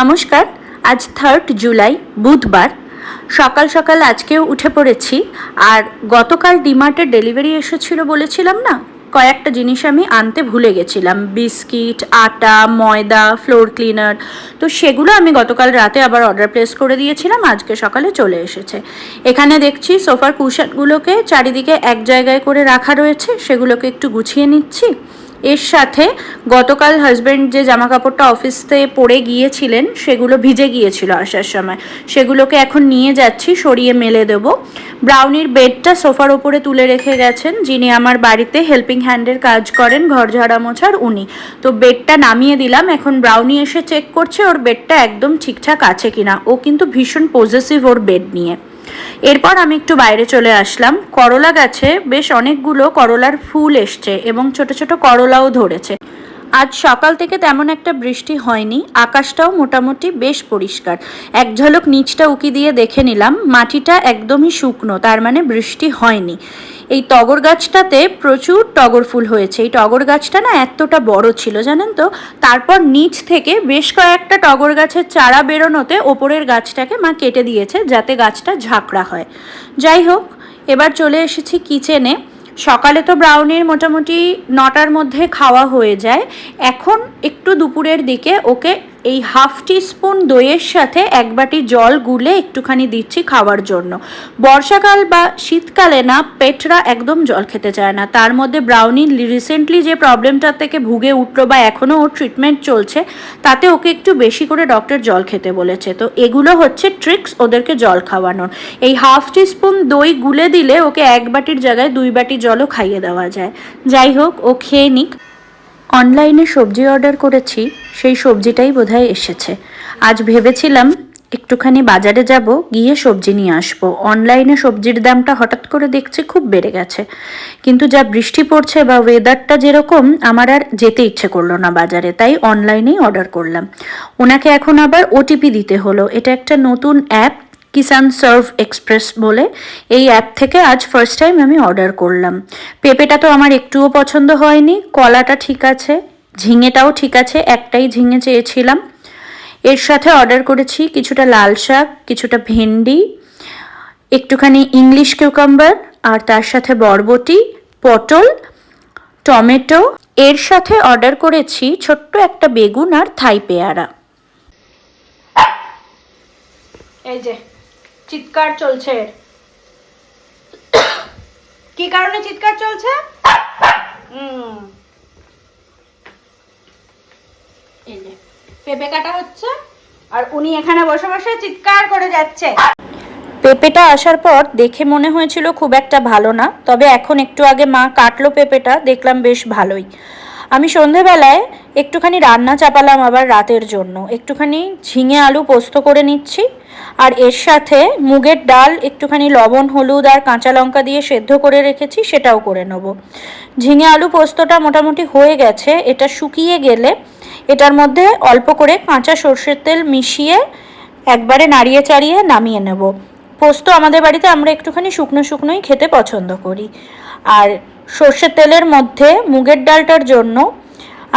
নমস্কার, আজ থার্ড জুলাই, বুধবার। সকাল সকাল আজকেও উঠে পড়েছি, আর গতকাল ডিমার্টের ডেলিভারি এসেছিল বলেছিলাম না? কয়েকটা জিনিস আমি আনতে ভুলে গেছিলাম, বিস্কিট, আটা, ময়দা ফ্লোর ক্লিনার তো সেগুলো আমি গতকাল রাতে আবার অর্ডার প্লেস করে দিয়েছিলাম, আজকে সকালে চলে এসেছে। এখানে দেখছি সোফার কুশনগুলোকে চারিদিকে এক জায়গায় করে রাখা রয়েছে, সেগুলোকে একটু গুছিয়ে নিচ্ছি। এর সাথে গতকাল হাজব্যান্ড যে জামা কাপড়টা অফিসতে পরে গিয়েছিলেন, সেগুলো ভিজে গিয়েছিল আসার সময়। সেগুলোকে এখন নিয়ে যাচ্ছি, সরিয়ে মেলে দেব। ব্রাউনির বেডটা সোফার ওপরে তুলে রেখে গেছেন, যিনি আমার বাড়িতে হেল্পিং হ্যান্ডের কাজ করেন, ঘর ঝাড়া মোছার উনি। তো বেডটা নামিয়ে দিলাম, এখন ব্রাউনি এসে চেক করছে, ওর বেডটা একদম ঠিকঠাক আছে কিনা। ও কিন্তু ভীষণ পজেসিভ ওর বেড নিয়ে। এরপর আমি একটু বাইরে চলে আসলাম। করলা গাছে বেশ অনেকগুলো করলার ফুল এসছে এবং ছোট ছোট করলাও ধরেছে। আজ সকাল থেকে তেমন একটা বৃষ্টি হয়নি, আকাশটাও মোটামুটি বেশ পরিষ্কার। এক ঝলক নিচটা উকি দিয়ে দেখে নিলাম, মাটিটা একদমই শুকনো, তার মানে বৃষ্টি হয়নি। এই টগর গাছটাতে প্রচুর টগর ফুল হয়েছে। এই টগর গাছটা না এতটা বড় ছিল, জানেন তো? তারপর নিচ থেকে বেশ কয়েকটা টগর গাছের চারা বেরোনোতে ওপরের গাছটাকে মা কেটে দিয়েছে, যাতে গাছটা ঝাঁকড়া হয়। যাই হোক, এবার চলে এসেছি কিচেনে। সকালে তো ব্রাউনির মোটামুটি নটার মধ্যে খাওয়া হয়ে যায়। এখন একটু দুপুরের দিকে ওকে এই হাফ স্পুন দইয়ের সাথে এক বাটি জল গুলে একটুখানি দিচ্ছি খাওয়ার জন্য। বর্ষাকাল বা শীতকালে না, পেটরা একদম জল খেতে চায় না। তার মধ্যে ব্রাউনি রিসেন্টলি যে প্রবলেমটার থেকে ভুগে উঠল বা এখনও ওর ট্রিটমেন্ট চলছে, তাতে ওকে একটু বেশি করে ডক্টর জল খেতে বলেছে। তো এগুলো হচ্ছে ট্রিক্স ওদেরকে জল খাওয়ানোর। এই হাফ স্পুন দই গুলে দিলে ওকে এক বাটির জায়গায় দুই বাটি জলও খাইয়ে দেওয়া যায়। যাই হোক, ও খেয়ে নিক। অনলাইনে সবজি অর্ডার করেছি, সেই সবজিটাই বোধহয় এসেছে। আজ ভেবেছিলাম একটুখানি বাজারে যাব, গিয়ে সবজি নিয়ে আসব। অনলাইনে সবজির দামটা হঠাৎ করে দেখছি খুব বেড়ে গেছে। কিন্তু যা বৃষ্টি পড়ছে বা ওয়েদারটা যেরকম, আমার আর যেতে ইচ্ছে করল না বাজারে, তাই অনলাইনেই অর্ডার করলাম। ওনাকে এখন আবার ওটিপি দিতে হলো। এটা একটা নতুন অ্যাপ কিষান সার্ভ এক্সপ্রেস বলে এই অ্যাপ থেকে আজ ফার্স্ট টাইম আমি অর্ডার করলাম। পেঁপেটা তো আমার একটুও পছন্দ হয়নি, কলাটা ঠিক আছে, ঝিঙেটাও ঠিক আছে, একটাই ঝিঙে চেয়েছিলাম। এর সাথে অর্ডার করেছি কিছুটা লাল শাক, কিছুটা ভেন্ডি, একটুখানি ইংলিশ কিউকাম্বার আর তার সাথে বরবটি, পটল, টমেটো। এর সাথে অর্ডার করেছি ছোট্ট একটা বেগুন আর থাই পেয়ারা। এই যে চিৎকার চলছে। কি কারণে চিৎকার চলছে? পেঁপে কাটা হচ্ছে, আর উনি এখানে বসে বসে চিৎকার করে যাচ্ছে। পেঁপেটা আসার পর দেখে মনে হয়েছিল খুব একটা ভালো না, তবে এখন একটু আগে মা কাটলো পেঁপেটা, দেখলাম বেশ ভালোই। আমি সন্ধেবেলায় একটুখানি রান্না চাপালাম আবার রাতের জন্য। একটুখানি ঝিঙে আলু পোস্ত করে নিচ্ছি। আর এর সাথে মুগের ডাল, একটুখানি লবণ, হলুদ আর কাঁচা লঙ্কা দিয়ে সেদ্ধ করে রেখেছি, সেটাও করে নেব। ঝিঙে আলু পোস্তটা মোটামুটি হয়ে গেছে। এটা শুকিয়ে গেলে এটার মধ্যে অল্প করে কাঁচা সর্ষের তেল মিশিয়ে একবারে নাড়িয়ে চাড়িয়ে নামিয়ে নেব। পোস্ত আমাদের বাড়িতে আমরা একটুখানি শুকনো শুকনোই খেতে পছন্দ করি। আর সর্ষের তেলের মধ্যে মুগের ডালটার জন্য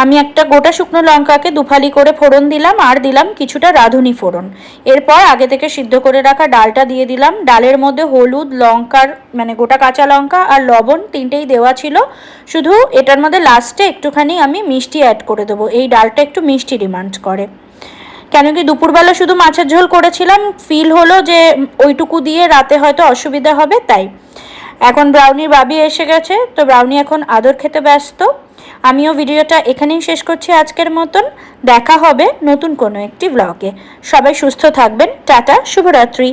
আমি একটা গোটা শুকনো লঙ্কাকে দুফালি করে ফোড়ন দিলাম আর দিলাম কিছুটা রাঁধুনি ফোড়ন। এরপর আগে থেকে সিদ্ধ করে রাখা ডালটা দিয়ে দিলাম। ডালের মধ্যে হলুদ, লঙ্কার মানে গোটা কাঁচা লঙ্কা আর লবণ তিনটেই দেওয়া ছিল। শুধু এটার মধ্যে লাস্টে একটুখানি আমি মিষ্টি অ্যাড করে দেবো। এই ডালটা একটু মিষ্টি ডিমান্ড করে। কেন কি দুপুরবেলা শুধু মাছের ঝোল করেছিলাম। ফিল হলো যে ওইটুকু দিয়ে রাতে হয়তো অসুবিধা হবে, তাই। এখন ব্রাউনির বাবি এসে গেছে, তো ব্রাউনি এখন আদর খেতে ব্যস্ত। আমিও ভিডিওটা এখানেই শেষ করছি আজকের মতন। দেখা হবে নতুন কোনো একটি ব্লগে সবাই সুস্থ থাকবেন। টাটা, শুভরাত্রি।